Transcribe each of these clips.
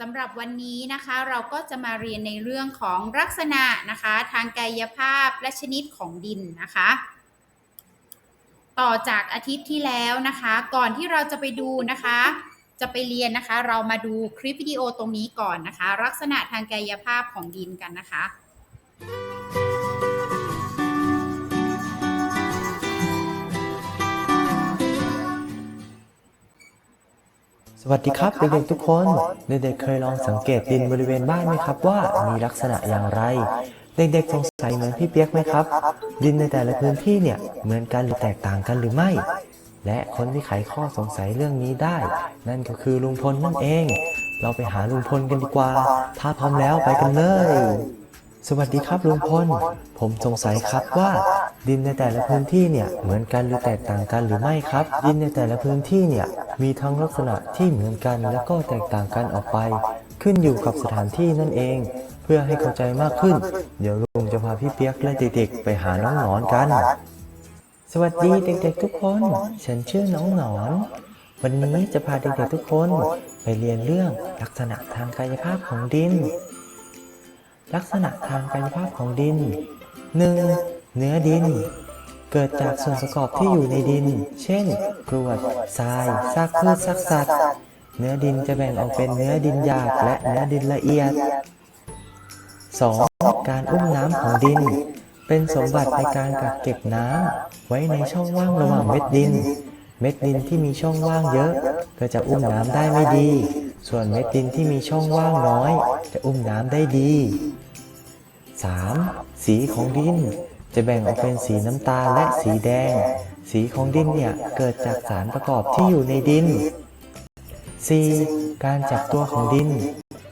สำหรับวันนี้นะคะเราก็จะมาเรียนในเรื่องของลักษณะนะคะ ทางกายภาพและชนิดของดินนะคะ ต่อจากอาทิตย์ที่แล้วนะคะ ก่อนที่เราจะไปดูนะคะ จะไปเรียนนะคะ เรามาดูคลิปวิดีโอตรงนี้ก่อนนะคะ ลักษณะทางกายภาพของดินกันนะคะ สวัสดีครับเด็กๆทุกคนเด็กๆเคยลองสังเกตดินบริเวณบ้านไหมครับว่ามีลักษณะอย่างไร เด็กๆสงสัยเหมือนพี่เปียกไหมครับ ดินในแต่ละพื้นที่เนี่ยเหมือนกันหรือแตกต่างกันหรือไม่ และคนที่ไขข้อสงสัยเรื่องนี้ได้ นั่นก็คือลุงพลนั่นเอง เราไปหาลุงพลกันดีกว่า ถ้าพร้อมแล้วไปกันเลย สวัสดีครับลุงพล ผมสงสัยครับว่าดินในแต่ละพื้นที่เนี่ยเหมือนกันหรือแตกต่างกันหรือไม่ครับ ดินในแต่ละพื้นที่เนี่ยมีทั้งลักษณะที่เหมือนกันและก็แตกต่างกันออกไป ขึ้นอยู่กับสถานที่นั่นเอง เพื่อให้เข้าใจมากขึ้น เดี๋ยวลุงจะพาพี่เปียกและเด็กๆไปหาน้องหนอนกัน สวัสดีเด็กๆทุกคน ฉันชื่อน้องหนอน วันนี้จะพาเด็กๆทุกคน ไปเรียนเรื่องลักษณะทางกายภาพของดิน ลักษณะทางกายภาพของดิน 1. เนื้อดิน เกิดจากส่วนประกอบที่อยู่ในดิน เช่นกรวดทรายซากพืชซากสัตว์ เนื้อดินจะแบ่งออกเป็นเนื้อดินหยาบและเนื้อดินละเอียด 2. การอุ้มน้ำของดิน เป็นสมบัติในการกักเก็บน้ำไว้ในช่องว่างระหว่างเม็ดดิน เม็ดดินที่มีช่องว่างเยอะ ก็จะอุ้มน้ำได้ไม่ดี ส่วนเม็ดดินที่มีช่องว่างน้อย จะอุ้มน้ำได้ดี 3. สีของดิน จะแบ่งออกเป็นสีน้ำตาลและสีแดง สีของดินเนี่ยเกิดจากสารประกอบที่อยู่ในดิน 4. การจับตัวของดิน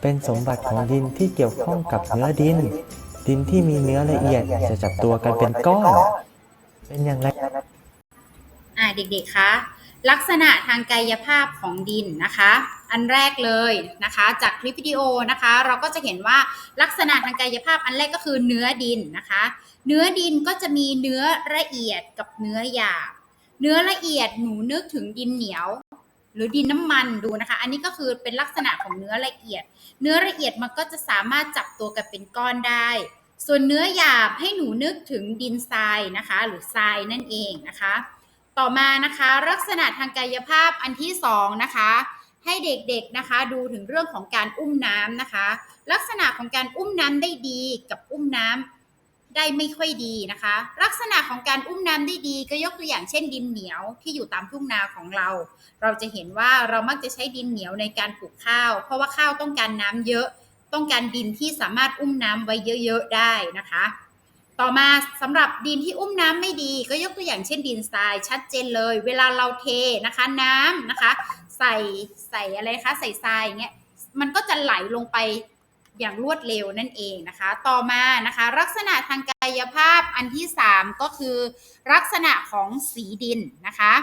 เป็นสมบัติของดินที่เกี่ยวข้องกับเนื้อดิน ดินที่มีเนื้อละเอียดจะจับตัวกันเป็นก้อน เป็นอย่างไรอ่าเด็กๆคะลักษณะทางกายภาพของดินนะคะ อันแรกเลยนะคะ จากคลิปวิดีโอนะคะ เราก็จะเห็นว่าลักษณะทางกายภาพอันแรกก็คือเนื้อดินนะคะ เนื้อดินก็จะมีเนื้อละเอียดกับเนื้อหยาบเนื้อละเอียดหนูนึกถึงดินเหนียว หรือดินน้ำมันดูนะคะ อันนี้ก็คือเป็นลักษณะของเนื้อละเอียด เนื้อละเอียดมันก็จะสามารถจับตัวกันเป็นก้อนได้ ส่วนเนื้อหยาบให้หนูนึกถึงดินทรายนะคะ หรือทรายนั่นเองนะคะ ต่อมานะคะ ลักษณะทางกายภาพอันที่สองนะคะ ให้เด็กๆนะคะ ดูถึงเรื่องของการอุ้มน้ำนะคะ ลักษณะของการอุ้มน้ำได้ดีกับอุ้มน้ำได้ไม่ค่อยดีนะคะ ลักษณะของการอุ้มน้ำได้ดีก็ยกตัวอย่างเช่นดินเหนียวที่อยู่ตามทุ่งนาของเรา เราจะเห็นว่าเรามักจะใช้ดินเหนียวในการปลูกข้าว เพราะว่าข้าวต้องการน้ำเยอะ ต้องการดินที่สามารถอุ้มน้ำไว้เยอะๆได้นะคะ ต่อมาสำหรับดินที่อุ้มน้ำไม่ดี ก็ยกตัวอย่างเช่นดินทรายชัดเจนเลย เวลาเราเทนะคะน้ำนะคะ ใส่ใส่อะไรคะใส่ทรายอย่างเงี้ยมันก็จะไหลลงไปอย่างรวดเร็วนั่นเองนะคะ ต่อมานะคะ ลักษณะทางกายภาพอันที่ 3 ก็คือ ลักษณะของสีดินนะคะ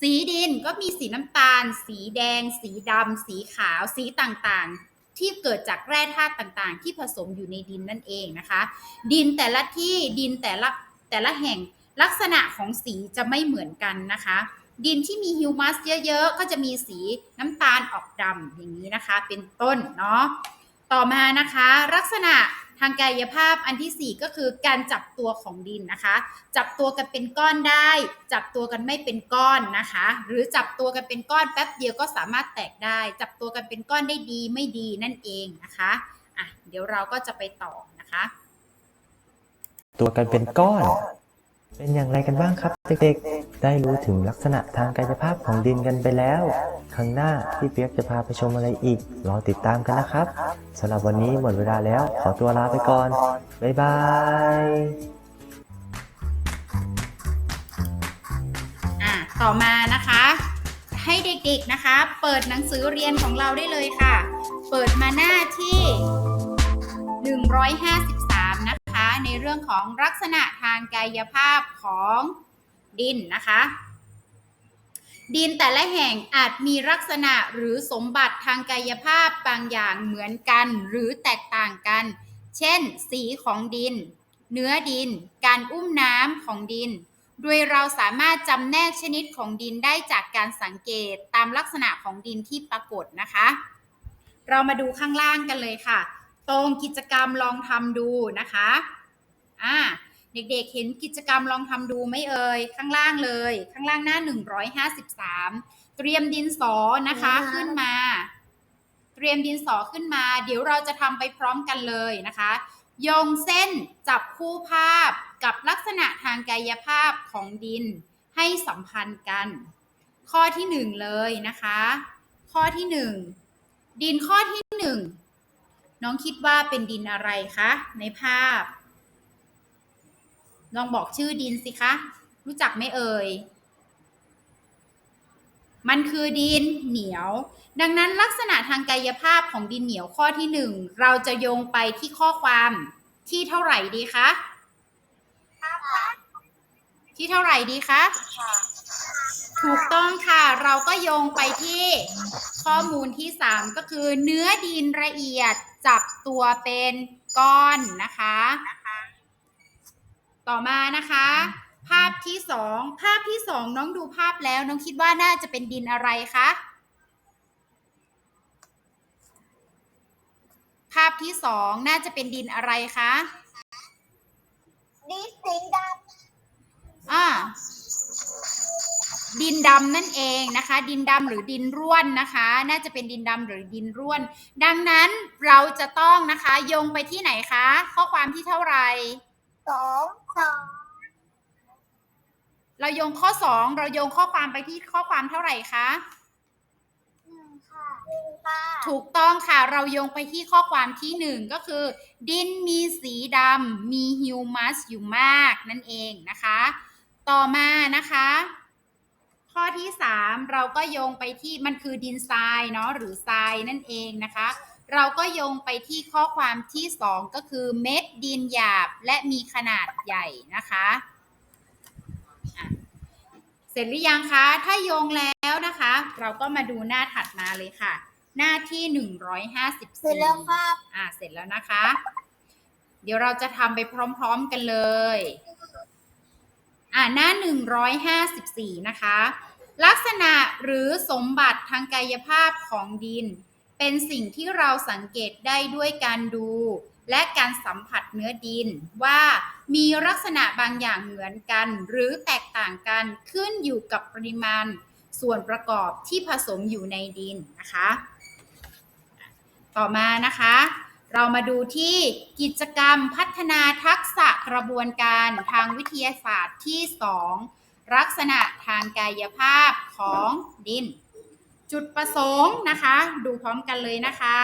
สีดินก็มีสีน้ำตาล สีแดง สีดำสีขาว สีต่างๆ ที่เกิดจากแร่ธาตุต่างๆ ที่ผสมอยู่ในดินนั่นเองนะคะ ดินแต่ละที่ดินแต่ละแต่ละแห่งลักษณะของสีจะไม่เหมือนกันนะคะ ดินที่มีฮิวมัสเยอะๆ ก็จะมีสีน้ำตาลออกดำอย่างนี้นะคะ เป็นต้นเนาะ ต่อมานะคะ ลักษณะทางกายภาพอันทีสี่ 4 ก็คือการจับตัวของดินนะคะ จับตัวกันเป็นก้อนได้ จับตัวกันไม่เป็นก้อนนะคะ หรือจับตัวกันเป็นก้อนแป๊บเดียวก็สามารถแตกได้ จับตัวกันเป็นก้อนได้ดีไม่ดีนั่นเองนะคะอะเดี๋ยวเราก็จะไปต่อนะคะ ตัวกันเป็นก้อน เป็นอย่างไรกันบ้างครับเด็กๆ ได้รู้ถึงลักษณะทางกายภาพของดินกันไปแล้ว ครั้งหน้าพี่เปียกจะพาไปชมอะไรอีก รอติดตามกันนะครับสำหรับวันนี้หมดเวลาแล้ว ขอตัวลาไปก่อน บ๊ายบายอะต่อมานะคะ ให้เด็กๆนะคะ เปิดหนังสือเรียนของเราได้เลยค่ะ เปิดมาหน้าที่ 153นะคะ ในเรื่องของลักษณะทางกายภาพของดินนะคะ ดินแต่ละแห่งอาจมีลักษณะหรือสมบัติทางกายภาพบางอย่างเหมือนกันหรือแตกต่างกัน เช่น สีของดิน เนื้อดิน การอุ้มน้ำของดิน โดยเราสามารถจำแนกชนิดของดินได้จากการสังเกตตามลักษณะของดินที่ปรากฏนะคะ เรามาดูข้างล่างกันเลยค่ะ ตรงกิจกรรมลองทำดูนะคะ อ่าเด็กๆเห็นกิจกรรมลองทำดูไหม่เอ่ยข้างล่างเลย ข้างล่างหน้า 153 เตรียมดินสอนะคะขึ้นมา เตรียมดินสอขึ้นมา เดี๋ยวเราจะทำไปพร้อมกันเลยนะคะโยงเส้นจับคู่ภาพกับลักษณะทางกายภาพของดินให้สัมพันธ์กัน ข้อที่หนึ่งเลยนะคะ ข้อที่หนึ่งดินข้อที่หนึ่งน้องคิดว่าเป็นดินอะไรคะในภาพ ลองบอกชื่อดินสิคะ รู้จักไหมเอ่ย มันคือดินเหนียว ดังนั้นลักษณะทางกายภาพของดินเหนียวข้อที่หนึ่งเราจะโยงไปที่ข้อความที่เท่าไหร่ดีคะ ที่เท่าไหร่ดีคะถูกต้องค่ะ เราก็โยงไปที่ข้อมูลที่ 3 ก็คือเนื้อดินละเอียดจับตัวเป็นก้อนนะคะ ต่อมานะคะ ภาพที่สองภาพที่สองน้องดูภาพแล้ว น้องคิดว่าน่าจะเป็นดินอะไรคะภาพที่สองน่าจะเป็นดินอะไรคะดินสีดอ่าดินดำนั่นเองนะคะ ดินดำหรือดินร่วนนะคะ น่าจะเป็นดินดำหรือดินร่วน ดังนั้นเราจะต้องนะคะโยงไปที่ไหนคะ ข้อความที่เท่าไหร่ำสอง สองเราโยงข้อสองเราโยงข้อความไปที่ข้อความเท่าไหร่คะหนึ่งค่ะหนึ่งค่ะถูกต้องค่ะ เราโยงไปที่ข้อความที่หนึ่งก็คือ ดินมีสีดำมีฮิวมัสอยู่มากนั่นเองนะคะ ต่อมานะคะ ข้อที่สามเราก็โยงไปที่มันคือดินทรายเนาะหรือทรายนั่นเองนะคะ เราก็โยงไปที่ข้อความที่สองก็คือเม็ดดินหยาบและมีขนาดใหญ่นะคะอะเสร็จหรือยังคะ ถ้าโยงแล้วนะคะ เราก็มาดูหน้าถัดมาเลยค่ะ หน้าที่หนึ่งร้อยห้าสิบเสร็จสี่แล้วครับอ่าเสร็จแล้วนะคะ เดี๋ยวเราจะทำไปพร้อมๆกันเลย อ่าหน้า154นะคะ ลักษณะหรือสมบัติทางกายภาพของดิน เป็นสิ่งที่เราสังเกตได้ด้วยการดู และการสัมผัสเนื้อดิน ว่ามีลักษณะบางอย่างเหมือนกัน หรือแตกต่างกันขึ้นอยู่กับปริมาณส่วนประกอบที่ผสมอยู่ในดินนะคะ ต่อมานะคะ เรามาดูที่กิจกรรมพัฒนาทักษะกระบวนการทางวิทยาศาสตร์ที่ 2 ลักษณะทางกายภาพของดิน จุดประสงค์นะคะ ดูพร้อมกันเลยนะคะ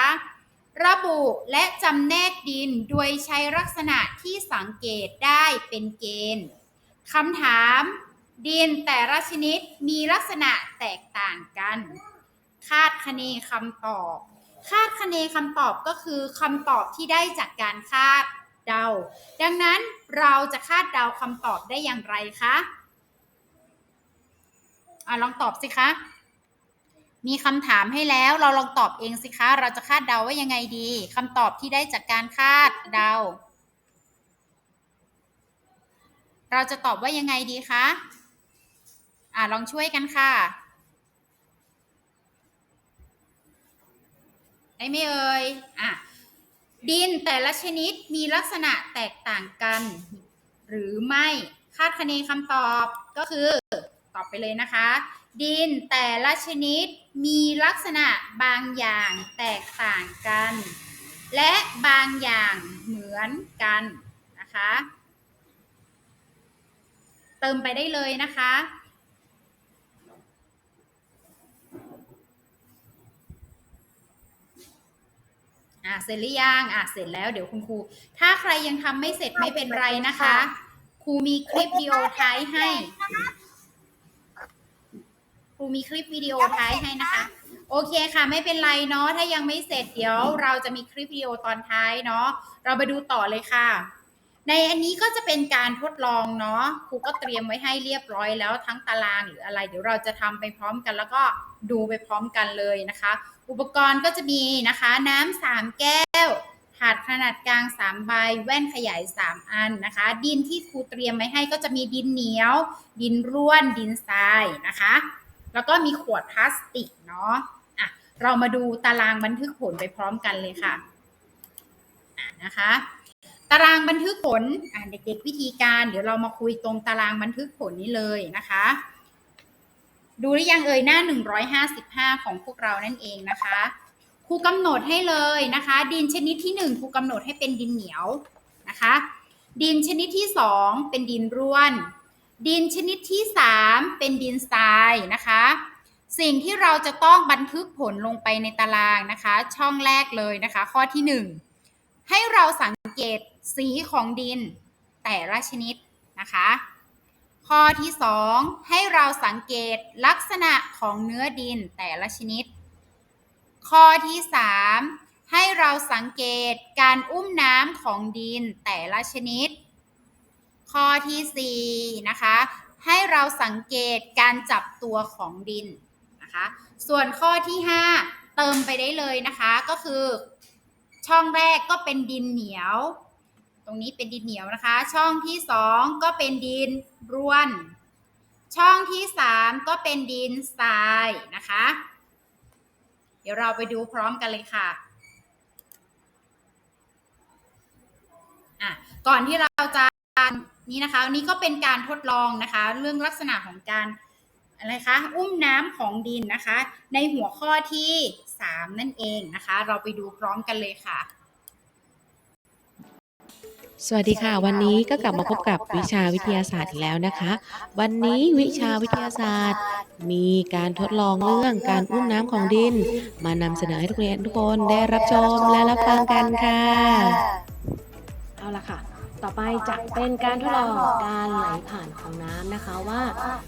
ระบุและจำแนกดินโดยใช้ลักษณะที่สังเกตได้เป็นเกณฑ์คำถามดินแต่ละชนิดมีลักษณะแตกต่างกัน คาดคะเนคำตอบ คาดคะเนคำตอบก็คือคำตอบที่ได้จากการคาดเดา ดังนั้นเราจะคาดเดาคำตอบได้อย่างไรคะอะลองตอบสิคะ มีคำถามให้แล้วเราลองตอบเองสิคะ เราจะคาดเดาว่ายังไงดีคำตอบที่ได้จากการคาดเดา เราจะตอบว่ายังไงดีคะอะลองช่วยกันค่ะได้ไหมเอ่ยอะดินแต่ละชนิดมีลักษณะแตกต่างกัน หรือไม่คาดคะเนคำตอบก็คือ ตอบไปเลยนะคะ ดินแต่ละชนิดมีลักษณะบางอย่างแตกต่างกัน และบางอย่างเหมือนกันนะคะ เติมไปได้เลยนะคะอะเสร็จหรือยังอะเสร็จแล้วเดี๋ยวคุณครู ถ้าใครยังทำไม่เสร็จไม่เป็นไรนะคะ ครูมีคลิปวิดีโอท้ายให้ ครูมีคลิปวิดีโอท้ายให้นะคะ โอเคค่ะ ไม่เป็นไรเนาะถ้ายังไม่เสร็จเดี๋ยวเราจะมีคลิปวิดีโอตอนท้ายเนาะเราไปดูต่อเลยค่ะ ในอันนี้ก็จะเป็นการทดลองเนาะครูก็เตรียมไว้ให้เรียบร้อยแล้วทั้งตารางหรืออะไร เดี๋ยวเราจะทำไปพร้อมกัน แล้วก็ดูไปพร้อมกันเลยนะคะ อุปกรณ์ก็จะมีนะคะ น้ำสามแก้วถาดขนาดกลาง 3 ใบ แว่นขยาย 3 อันนะคะ ดินที่ครูเตรียมไว้ให้ก็จะมีดินเหนียว ดินร่วน ดินทรายนะคะ แล้วก็มีขวดพลาสติกเนาะอะเรามาดูตารางบันทึกผลไปพร้อมกันเลยค่ะะนะคะ ตารางบันทึกผลอะเด็กๆวิธีการเดี๋ยวเรามาคุยตรงตารางบันทึกผลนี้เลยนะคะ ดูหรือยังเอ่ยหน้า 155 ของพวกเรานั่นเองนะคะครูกำหนดให้เลยนะคะ ดินชนิดที่ 1ครูกำหนดให้เป็นดินเหนียวนะคะ ดินชนิดที่ 2 เป็นดินร่วน ดินชนิดที่ 3 เป็นดินทรายนะคะ สิ่งที่เราจะต้องบันทึกผลลงไปในตารางนะคะ ช่องแรกเลยนะคะ ข้อที่ 1 ให้เราสังเกตสีของดินแต่ละชนิดนะคะ ข้อที่ 2 ให้เราสังเกตลักษณะของเนื้อดินแต่ละชนิด ข้อที่ 3 ให้เราสังเกตการอุ้มน้ำของดินแต่ละชนิด ข้อทีสี่4นะคะ ให้เราสังเกตการจับตัวของดินนะคะ ส่วนข้อที่ 5 เติมไปได้เลยนะคะ ก็คือ ช่องแรกก็เป็นดินเหนียว ตรงนี้เป็นดินเหนียวนะคะ ช่องที่ 2 ก็เป็นดินร่วน ช่องที่ 3 ก็เป็นดินทรายนะคะ เดี๋ยวเราไปดูพร้อมกันเลยค่ะอะก่อนที่เราจะ นี่นะคะนี่ก็เป็นการทดลองนะคะ เรื่องลักษณะของการอะไรคะอุ้มน้ำของดินนะคะ ในหัวข้อที่ 3 นั่นเองนะคะ เราไปดูพร้อมกันเลยค่ะ สวัสดีค่ะ วันนี้ก็กลับมาพบกับวิชาวิทยาศาสตร์อีกแล้วนะคะ วันนี้วิชาวิทยาศาสตร์ มีการทดลองเรื่องการอุ้มน้ำของดิน มานำเสนอให้ทุกเรียนทุกคนได้รับชมและรับฟังกันค่ะ เอาละค่ะ ต่อไปจะเป็นการทดลองการไหลผ่านของน้ำนะคะว่า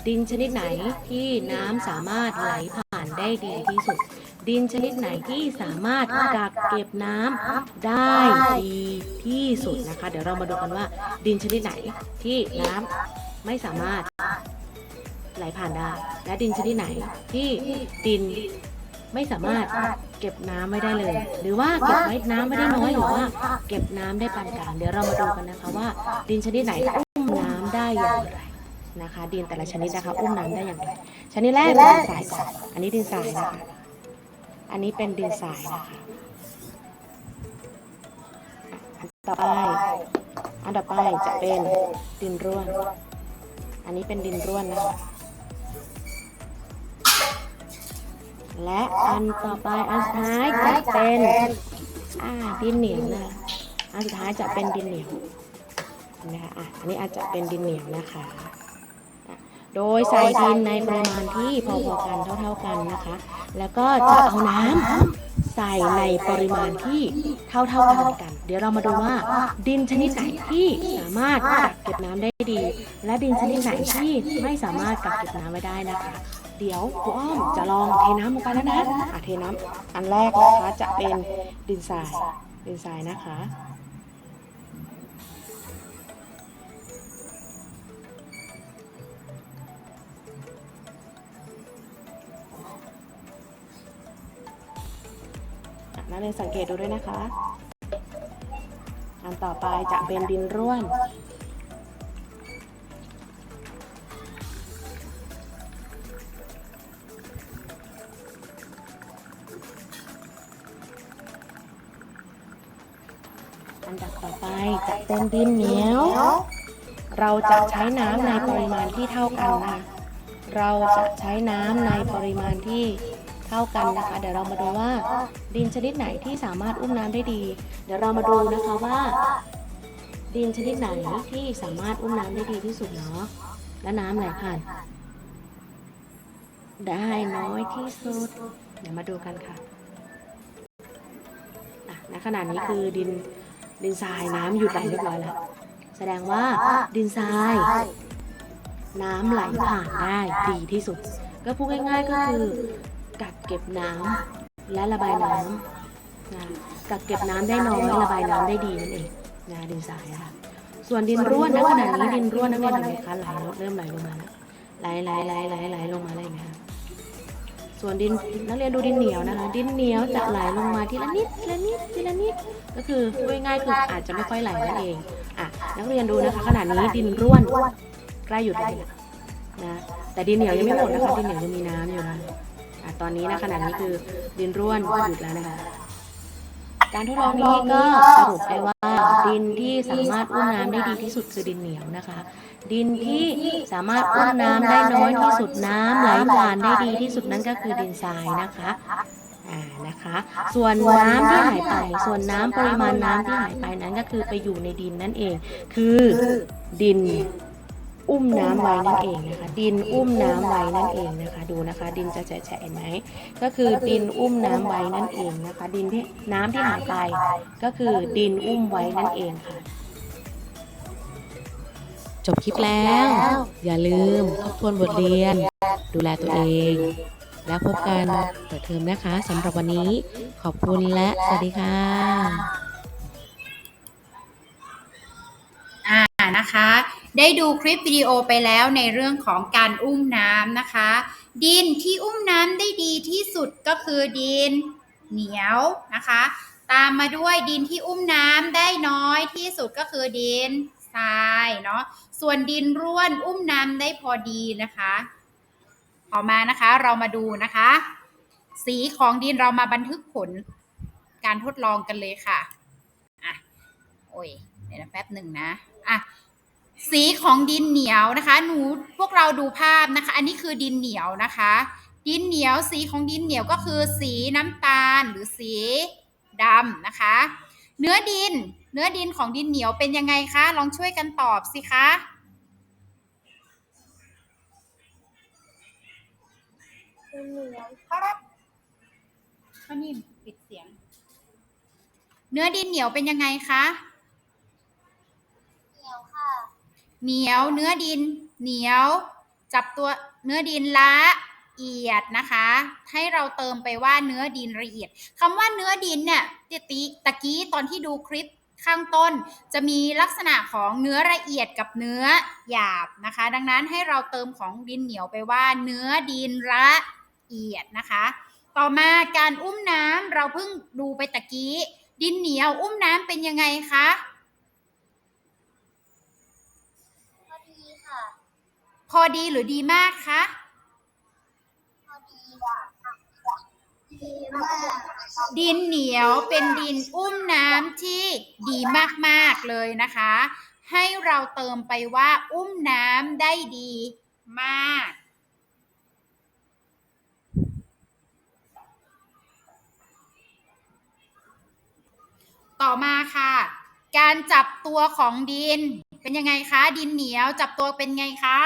ดินชนิดไหนที่น้ำสามารถไหลผ่านได้ดีที่สุด ดินชนิดไหนที่สามารถกักเก็บน้ำได้ดีที่สุดนะคะ เดี๋ยวเรามาดูกันว่า ดินชนิดไหนที่น้ำไม่สามารถไหลผ่านได้ และดินชนิดไหนที่ดิน ไม่สามารถเก็บน้ำไม่ได้เลย หรือว่าเก็บไว้น้ำไม่ได้น้อยหรือว่า เก็บน้ำได้ปานกลางเดี๋ยวเรามาดูกันนะคะว่า ดินชนิดไหนอุ้มน้ำได้อย่างไรนะคะ ดินแต่ละชนิดนะคะ อุ้มน้ำได้อย่างไรชนิดแรกเป็นดินทรายก่อนอันนี้ดินทรายนะคะอันนี้เป็นดินทรายนะคะอันต่อไปอันต่อไปจะเป็นดินร่วน อันนี้เป็นดินร่วนนะคะ และอันต่อไปอันสุดท้ายจะเป็นอ่าดินเหนียวนะคะอันสุดท้ายจะเป็นดินเหนียวนะคะอะอันนี้อาจจะเป็นดินเหนียวนะคะอะโดยใส่ดินในปริมาณที่พอๆกันเท่าๆกันนะคะ แล้วก็จะเอาน้ำใส่ในปริมาณที่เท่าๆกันกัน เดี๋ยวเรามาดูว่า ดินชนิดไหนที่สามารถกักเก็บน้ำได้ดี และดินชนิดไหนที่ไม่สามารถกักเก็บน้ำไว้ได้นะคะ เดี๋ยวครูอ้อมจะลองเทน้ำลงไปแล้วนะอะเทน้ำอันแรกนะคะจะเป็นดินทราย ดินทรายนะคะ นักเรียนสังเกตดูด้วยนะคะ อันต่อไปจะเป็นดินร่วน อันดับต่อไปจะเป็นดินเหนียว เราจะใช้น้ำในปริมาณที่เท่ากันนะคะเราจะใช้น้ำในปริมาณที่เท่ากันนะคะ เดี๋ยวเรามาดูว่าดินชนิดไหนที่สามารถอุ้มน้ำได้ดี เดี๋ยวเรามาดูนะคะว่า ดินชนิดไหนที่สามารถอุ้มน้ำได้ดีที่สุดเนาะและน้ำไหลผ่าน ได้น้อยที่สุด เดี๋ยวมาดูกันค่ะอะณขณะนี้คือดิน ดินทรายน้ำหยุดไหลเรียบร้อยแล้ว แสดงว่าดินทราย น้ำไหลผ่านได้ดีที่สุด ก็พูดง่ายๆก็คือกักเก็บน้ำและระบายน้ำนะกักเก็บน้ำได้น้อยระบายน้ำได้ดีนั่นเองนะดินทรายนะคะส่วนดินร่วนนะขณะนี้ดินร่วนนักเรียนเห็นไหมคะไหลเริ่มไหลลงมาแล้วไหลไหลไหลไหลไหลลงมาเลยไหมคะ ส่วนดินนักเรียนดูดินเหนียวนะคะ ดินเหนียวจะไหลลงมาทีละนิดทีละนิดทีละนิด ก็คือพูดง่ายๆคืออาจจะไม่ค่อยไหลนั่นเองอะนักเรียนดูนะคะขณะนี้ดินร่วนใกล้หยุดแล้วนะแต่ดินเหนียวยังไม่หมดนะคะดินเหนียวยังมีน้ำอยู่นะอะตอนนี้นะขณะนี้คือดินร่วนหยุดแล้วนะคะ การทดลองนี้ก็สรุปได้ว่า ดินที่สามารถอุ้มน้ำได้ดีที่สุดคือดินเหนียวนะคะ ดินที่สามารถอุ้มน้ำได้น้อยที่สุดน้ำไหลผ่านได้ดีที่สุดนั่นก็คือดินทรายนะคะนะคะ ส่วนน้ำที่หายไป ส่วนน้ำปริมาณน้ำที่หายไปนั้นก็คือไปอยู่ในดินนั่นเอง คือดิน อุ้มน้ำไว้นั่นเองนะคะ ดินอุ้มน้ำไว้นั่นเองนะคะ ดูนะคะ ดินจะแฉะๆเห็นไหมก็คือดินอุ้มน้ำไว้นั่นเองนะคะ ดินที่น้ำที่หายไป ก็คือดินอุ้มไว้นั่นเองค่ะ จบคลิปแล้ว อย่าลืมทบทวนบทเรียน ดูแลตัวเอง แล้วพบกันเปิดเทอมนะคะสำหรับวันนี้ขอบคุณและสวัสดีค่ะ อ่านะคะ ได้ดูคลิปวิดีโอไปแล้วในเรื่องของการอุ้มน้ำนะคะ ดินที่อุ้มน้ำได้ดีที่สุดก็คือดินเหนียวนะคะ ตามมาด้วยดินที่อุ้มน้ำได้น้อยที่สุดก็คือดินทรายเนาะส่วนดินร่วนอุ้มน้ำได้พอดีนะคะต่อมานะคะเรามาดูนะคะ สีของดินเรามาบันทึกผลการทดลองกันเลยค่ะอะโอ้ยเดี๋ยวแป๊บหนึ่งนะอะ สีของดินเหนียวนะคะ หนูพวกเราดูภาพนะคะ อันนี้คือดินเหนียวนะคะ ดินเหนียวสีของดินเหนียวก็คือ สีน้ำตาลหรือสีดำนะคะ เนื้อดิน เนื้อดินของดินเหนียวเป็นยังไงคะ ลองช่วยกันตอบสิคะเหนียวครับข้อนิ่มปิดเสียง เนื้อดินเหนียวเป็นยังไงคะ เหนียวค่ะ เหนียวเนื้อดิน เหนียว จับตัวเนื้อดินละเอียดนะคะ ให้เราเติมไปว่าเนื้อดินละเอียดคำว่าเนื้อดินเนี่ยติติตะกี้ตอนที่ดูคลิปข้างต้นจะมีลักษณะของเนื้อละเอียดกับเนื้อหยาบนะคะ ดังนั้นให้เราเติมของดินเหนียวไปว่า เนื้อดินละเอียดนะคะ ต่อมาการอุ้มน้ำเราเพิ่งดูไปตะกี้ ดินเหนียวอุ้มน้ำเป็นยังไงคะ พอดีหรือดีมากคะพอดีดีมากดินเหนียวเป็นดินอุ้มน้ำที่ดีมากๆเลยนะคะ ให้เราเติมไปว่า อุ้มน้ำได้ดีมาก ต่อมาค่ะ การจับตัวของดินเป็นยังไงคะ ดินเหนียวจับตัวเป็นไงคะ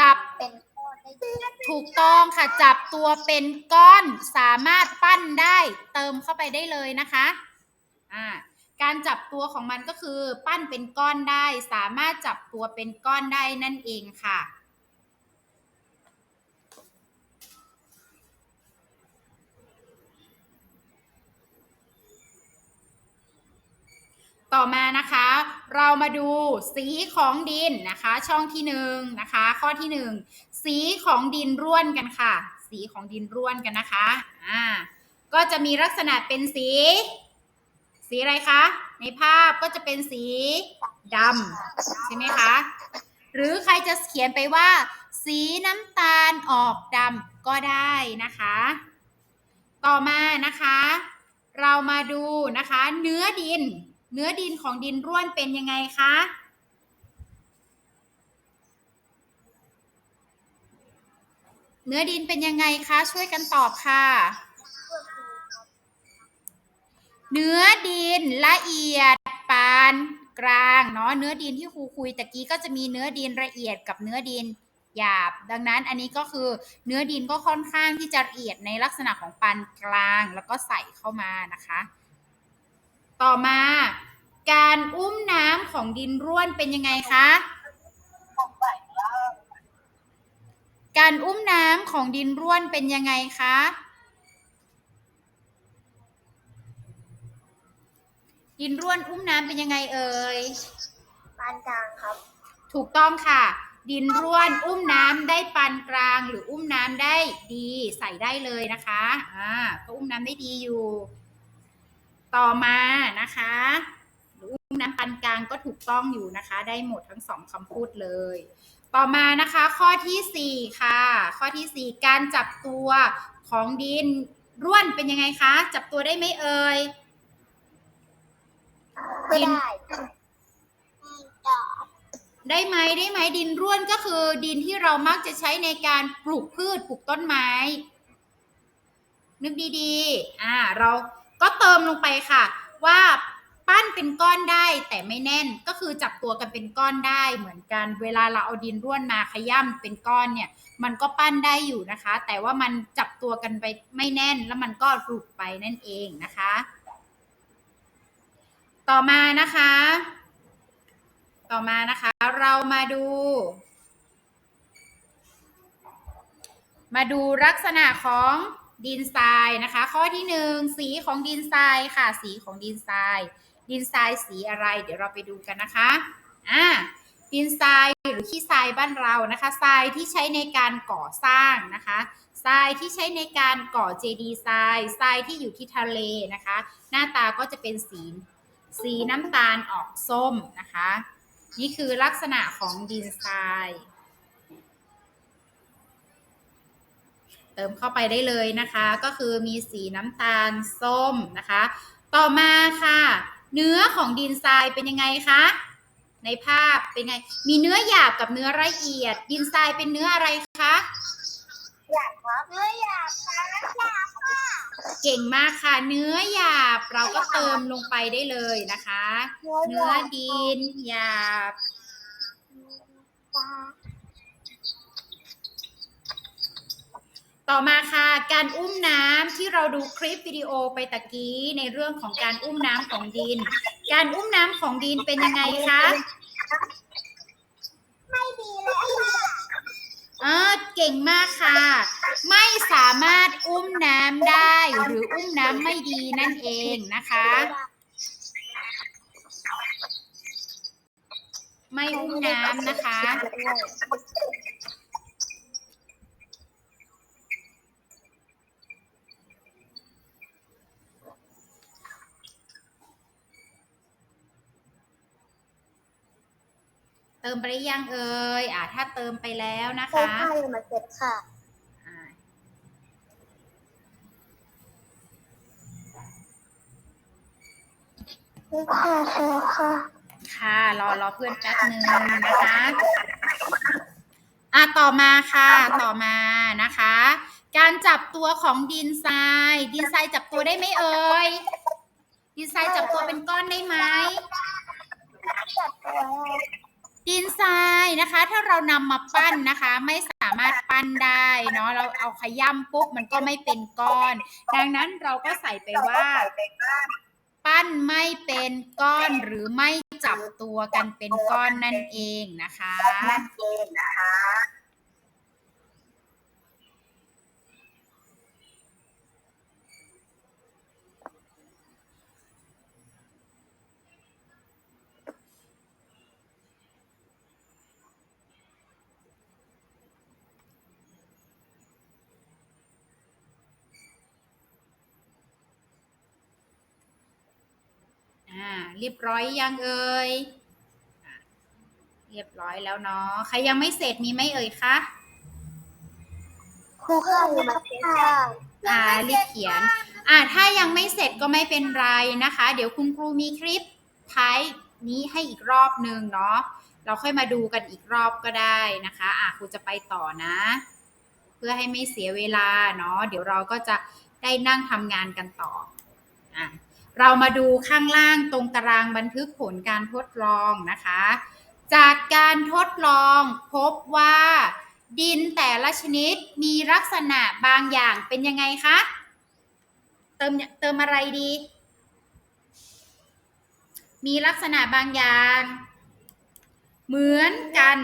จับเป็นก้อได้ถูกต้องค่ะจับตัวเป็นก้อนสามารถปั้นได้เติมเข้าไปได้เลยนะคะอ่าการจับตัวของมันก็คือ ปั้นเป็นก้อนได้ สามารถจับตัวเป็นก้อนได้นั่นเองค่ะ ต่อมานะคะ เรามาดูสีของดินนะคะ ช่องที่หนึ่งนะคะ ข้อที่หนึ่งสีของดินร่วนกันค่ะ สีของดินร่วนกันนะคะอ่าก็จะมีลักษณะเป็นสี สีอะไรคะ ในภาพก็จะเป็นสีดำใช่ไหมคะ หรือใครจะเขียนไปว่า สีน้ำตาลออกดำก็ได้นะคะ ต่อมานะคะ เรามาดูนะคะ เนื้อดิน เนื้อดินของดินร่วนเป็นยังไงคะ เนื้อดินเป็นยังไงคะ ช่วยกันตอบค่ะ เนื้อดินละเอียดปานกลางเนาะเนื้อดินที่ครูคุยตะกี้ก็จะมีเนื้อดินละเอียดกับเนื้อดินหยาบ ดังนั้นอันนี้ก็คือเนื้อดินก็ค่อนข้างที่จะละเอียดในลักษณะของปานกลางแล้วก็ใส่เข้ามานะคะ ต่อมา การอุ้มน้ำของดินร่วนเป็นยังไงคะ การอุ้มน้ำของดินร่วนเป็นยังไงคะ ดินร่วนอุ้มน้ำเป็นยังไงเอ่ยปานกลางครับ ถูกต้องค่ะ ดินร่วนอุ้มน้ำได้ปานกลาง หรืออุ้มน้ำได้ดีใส่ได้เลยนะคะ อ่าก็อุ้มน้ำได้ดีอยู่ ต่อมานะคะหรืออุ้มน้ำปานกลางก็ถูกต้องอยู่นะคะ ได้หมดทั้งสองคำพูดเลย ต่อมานะคะข้อที่สี่ค่ะ ข้อที่สี่การจับตัวของดินร่วนเป็นยังไงคะ จับตัวได้ไหมเอ่ยไม่ได้ไม่ตอบได้ไหมได้ไหมดินร่วนก็คือ ดินที่เรามักจะใช้ในการปลูกพืชปลูกต้นไม้ นึกดีๆ อ่า เรา ก็เติมลงไปค่ะ ว่าปั้นเป็นก้อนได้แต่ไม่แน่นก็คือจับตัวกันเป็นก้อนได้เหมือนกัน เวลาเราเอาดินร่วนมาขย่ำเป็นก้อนเนี่ย มันก็ปั้นได้อยู่นะคะ แต่ว่ามันจับตัวกันไปไม่แน่นแล้วมันก็หลุดไปนั่นเองนะคะ ต่อมานะคะ ต่อมานะคะเรามาดู มาดูลักษณะของ ดินทรายนะคะ ข้อที่หนึ่งสีของดินทรายค่ะ สีของดินทราย ดินทรายสีอะไร เดี๋ยวเราไปดูกันนะคะอ่าดินทรายหรือขี้ทรายบ้านเรานะคะทรายที่ใช้ในการก่อสร้างนะคะทรายที่ใช้ในการก่อเจดีย์ทรายทรายที่อยู่ที่ทะเลนะคะ หน้าตาก็จะเป็นสีสีน้ำตาลออกส้มนะคะ นี่คือลักษณะของดินทราย เติมเข้าไปได้เลยนะคะ ก็คือมีสีน้ำตาลส้มนะคะ ต่อมาค่ะ เนื้อของดินทรายเป็นยังไงคะในภาพเป็นไง มีเนื้อหยาบกับเนื้อละเอียด ดินทรายเป็นเนื้ออะไรคะอยากครับไม่อยากครับอยากค่ะเก่งมากค่ะ เนื้อหยาบเราก็เติมลงไปได้เลยนะคะ เนื้อดินหยาบ ต่อมาค่ะการอุ้มน้ำที่เราดูคลิปวิดีโอไปตะกี้ในเรื่องของการอุ้มน้ำของดิน การอุ้มน้ำของดินเป็นยังไงคะไม่ดีเลยค่ะเออเก่งมากค่ะ ไม่สามารถอุ้มน้ำได้หรืออุ้มน้ำไม่ดีนั่นเองนะคะ ไม่อุ้มน้ำนะคะ เติมไปหรือยังเอ่ยอ่าถ้าเติมไปแล้วนะใช่คะ ค่ะยังมาเสร็จค่ะอ่าค่ะเชิญค่ะ ค่ะรอรอเพื่อนแป๊บหนึ่งนะคะอะต่อมาค่ะ ต่อมานะคะ การจับตัวของดินทราย ดินทรายจับตัวได้ไหมเอ่ยดินทรายจับตัวเป็นก้อนได้ไหมจัดตัว ดินทรายนะคะ ถ้าเรานำมาปั้นนะคะ ไม่สามารถปั้นได้เนาะเราเอาขย้ำปุ๊บมันก็ไม่เป็นก้อน ดังนั้นเราก็ใส่ไปว่า ปั้นไม่เป็นก้อนหรือไม่จับตัวกันเป็นก้อนนั่นเองนะคะอ่า เรียบร้อยยังเอ่ยอะเรียบร้อยแล้วเนาะใครยังไม่เสร็จมีไหมเอ่ยคะครูค่ะยังมาเสร็จค่ะอ่ารีบเขียน อ่าถ้ายังไม่เสร็จก็ไม่เป็นไรนะคะ เดี๋ยวคุณครูมีคลิปท้ายนี้ให้อีกรอบหนึ่งเนาะเราค่อยมาดูกันอีกรอบก็ได้นะคะ อ่าครูจะไปต่อนะ เพื่อให้ไม่เสียเวลาเนาะเดี๋ยวเราก็จะได้นั่งทำงานกันต่ออะ เรามาดูข้างล่างตรงตารางบันทึกผลการทดลองนะคะ จากการทดลองพบว่า ดินแต่ละชนิดมีลักษณะบางอย่างเป็นยังไงคะ เติมเติมอะไรดี มีลักษณะบางอย่าง เหมือนกัน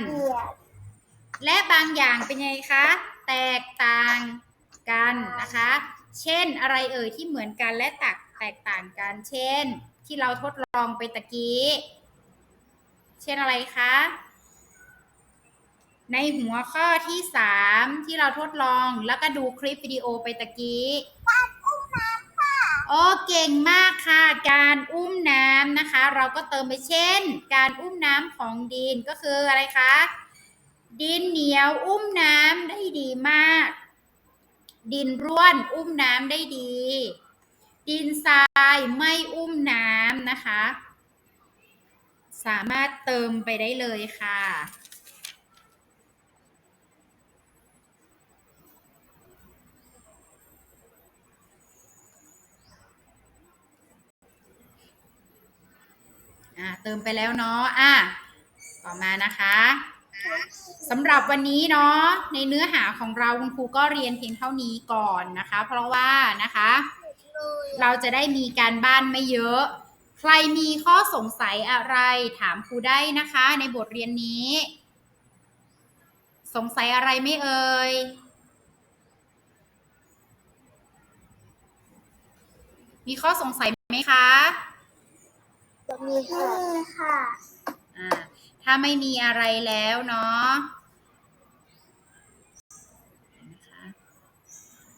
และบางอย่างเป็นไงคะ แตกต่างกันนะคะ เช่นอะไรเอ่ยที่เหมือนกันและแตก แตกต่างกัน เช่น ที่เราทดลองไปตะกี้ เช่นอะไรคะ ในหัวข้อที่3ที่เราทดลองแล้วก็ดูคลิปวิดีโอไปตะกี้โอ้เก่งมากค่ะ การอุ้มน้ำนะคะ เราก็เติมไปเช่น การอุ้มน้ำของดินก็คืออะไรคะดินเหนียวอุ้มน้ำได้ดีมาก ดินร่วนอุ้มน้ำได้ดี ดินทรายไม่อุ้มน้ำนะคะ สามารถเติมไปได้เลยค่ะ อ่าเติมไปแล้วเนาะอะต่อมานะคะสำหรับวันนี้เนาะในเนื้อหาของเราคุณครูก็เรียนเพียงเท่านี้ก่อนนะคะ เพราะว่านะคะ เลยเราจะได้มีการบ้านไม่เยอะ ใครมีข้อสงสัยอะไรถามครูได้นะคะ ในบทเรียนนี้ สงสัยอะไรไหม่เอ่ยมีข้อสงสัยไหมคะจะมีค่ะค่ะ อ่า ถ้าไม่มีอะไรแล้วเนาะ